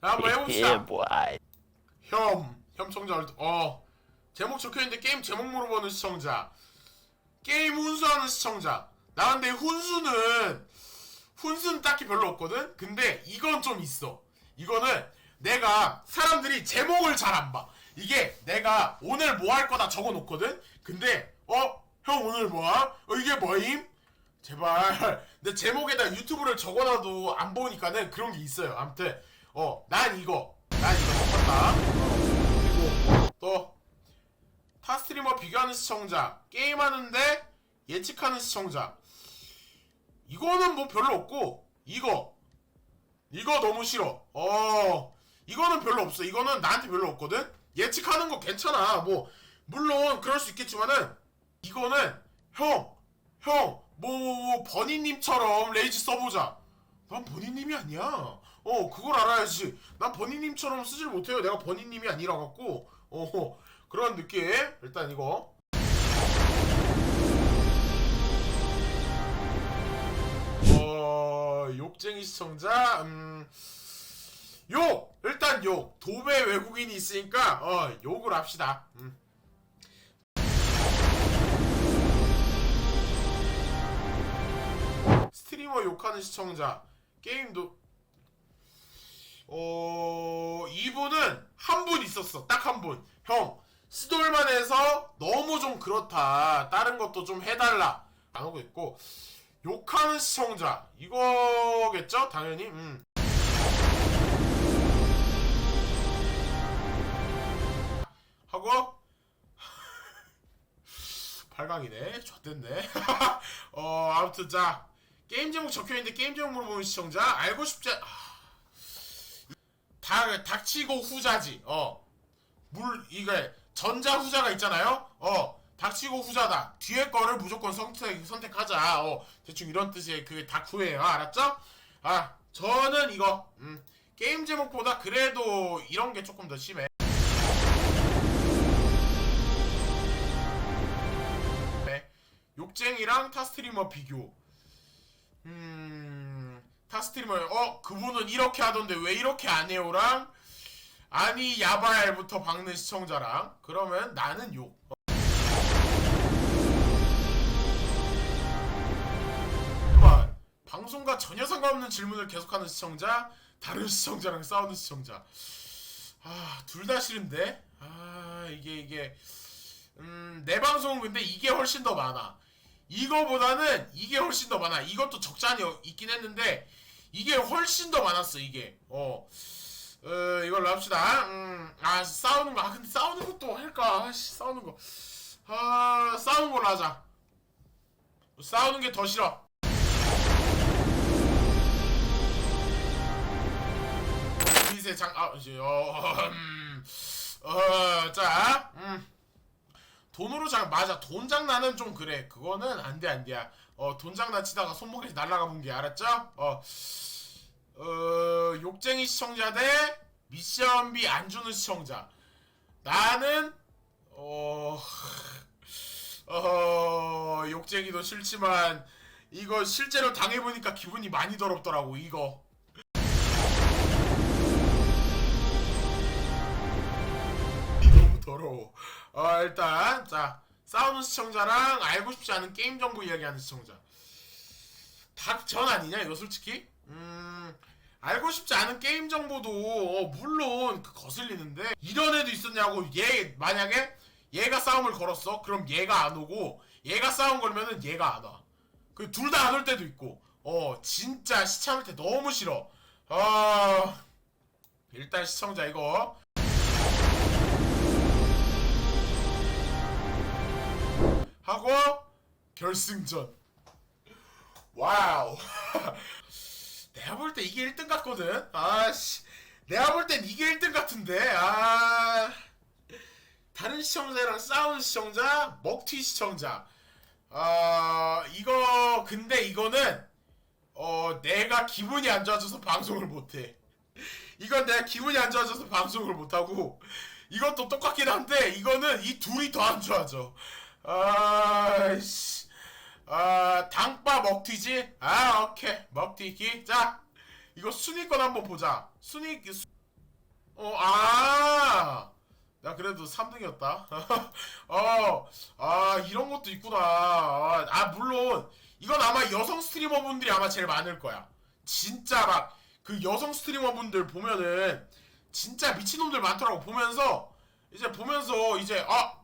자, 한번 해봅시다. Yeah, boy. 혐, 혐청자, 어, 제목 적혀있는데 게임 제목 물어보는 시청자. 게임 훈수하는 시청자. 나 근데 훈수는, 훈수는 딱히 별로 없거든? 근데 이건 좀 있어. 이거는 내가 사람들이 제목을 잘 안 봐. 이게 내가 오늘 뭐 할 거다 적어 놓거든? 근데, 어? 형 오늘 뭐야? 어, 이게 뭐임? 제발. 내 제목에다 유튜브를 적어놔도 안 보니까는 그런 게 있어요. 아무튼, 어, 난 이거. 난 이거 적었다. 어, 그리고 또, 타 스트리머 비교하는 시청자. 게임하는데 예측하는 시청자. 이거는 뭐 별로 없고, 이거. 이거 너무 싫어. 어, 이거는 별로 없어. 이거는 나한테 별로 없거든? 예측하는 거 괜찮아. 뭐, 물론 그럴 수 있겠지만은, 이거는, 형, 형, 뭐, 뭐, 뭐 버니님처럼 레이지 써보자. 난 버니님이 아니야. 어, 그걸 알아야지. 난 버니님처럼 쓰질 못해요. 내가 버니님이 아니라 갖고, 어, 그런 느낌. 일단 이거. 어, 욕쟁이 시청자, 음, 욕! 일단 욕! 도배 외국인이 있으니까, 어, 욕을 합시다. 음. 스트리머 욕하는 시청자, 게임도, 어, 이분은 한 분 있었어. 딱 한 분. 형, 스돌만 해서 너무 좀 그렇다. 다른 것도 좀 해달라. 안 하고 있고, 욕하는 시청자. 이거겠죠? 당연히. 음. 하고, 8강이네. 좋댔네. 어, 아무튼, 자. 게임 제목 적혀있는데 게임 제목 물어보는 시청자. 알고 싶지, 않- 다, 닥치고 후자지. 어. 물, 이게, 전자 후자가 있잖아요? 어. 닥치고 후자다. 뒤에 거를 무조건 선택, 선택하자. 어. 대충 이런 뜻의 그 닥후예요. 알았죠? 아, 저는 이거, 음. 게임 제목보다 그래도 이런 게 조금 더 심해. 네. 욕쟁이랑 타스트리머 비교. 음, 타 스트리머, 어, 그분은 이렇게 하던데 왜 이렇게 안 해요랑, 아니, 야발부터 박는 시청자랑, 그러면 나는 욕. 어. 잠깐만, 방송과 전혀 상관없는 질문을 계속하는 시청자, 다른 시청자랑 싸우는 시청자. 아, 둘 다 싫은데? 아, 이게, 이게, 음, 내 방송은 근데 이게 훨씬 더 많아. 이거보다는 이게 훨씬 더 많아. 이것도 적잖이 어- 있긴 했는데 이게 훨씬 더 많았어. 이게 어, 어 이걸로 합시다. 음, 아 싸우는 거. 아 근데 싸우는 것도 할까? 아씨 싸우는 거. 아 싸우는 걸로 하자. 싸우는 게 더 싫어. 장, 아, 이제, 어, 음, 어, 자, 음. 돈으로 장 맞아. 돈 장난은 좀 그래. 그거는 안 돼 안돼야. 어 돈 장난 치다가 손목에서 날라가 본 게 알았죠? 어, 어 욕쟁이 시청자 대 미션비 안 주는 시청자. 나는 어, 어 욕쟁이도 싫지만 이거 실제로 당해보니까 기분이 많이 더럽더라고 이거. 더러워. 어, 일단, 자, 싸우는 시청자랑 알고 싶지 않은 게임 정보 이야기하는 시청자. 닭전 아니냐, 이거 솔직히? 음, 알고 싶지 않은 게임 정보도, 어, 물론, 그 거슬리는데, 이런 애도 있었냐고, 얘, 만약에, 얘가 싸움을 걸었어? 그럼 얘가 안 오고, 얘가 싸움 걸면은 얘가 안 와. 그, 둘 다 안 올 때도 있고, 어, 진짜 시참을 때 너무 싫어. 아, 일단 시청자 이거, 하고 결승전. 와우. 내가 볼 때 이게 1등 같거든. 아씨. 내가 볼 땐 이게 1등 같은데. 아. 다른 시청자랑 싸우는 시청자, 먹튀 시청자. 아, 이거 근데 이거는 어, 내가 기분이 안 좋아져서 방송을 못 해. 이건 내가 기분이 안 좋아져서 방송을 못 하고 이것도 똑같긴 한데 이거는 이 둘이 더 안 좋아져. 아이씨. 어, 당빠 먹튀지? 아, 오케이. 먹튀기. 자, 이거 순위권 한번 보자. 순위, 수- 어, 아! 나 그래도 3등이었다. 어, 아, 이런 것도 있구나. 아, 아, 물론, 이건 아마 여성 스트리머분들이 아마 제일 많을 거야. 진짜 막, 그 여성 스트리머분들 보면은, 진짜 미친놈들 많더라고. 보면서, 이제 보면서, 이제, 아,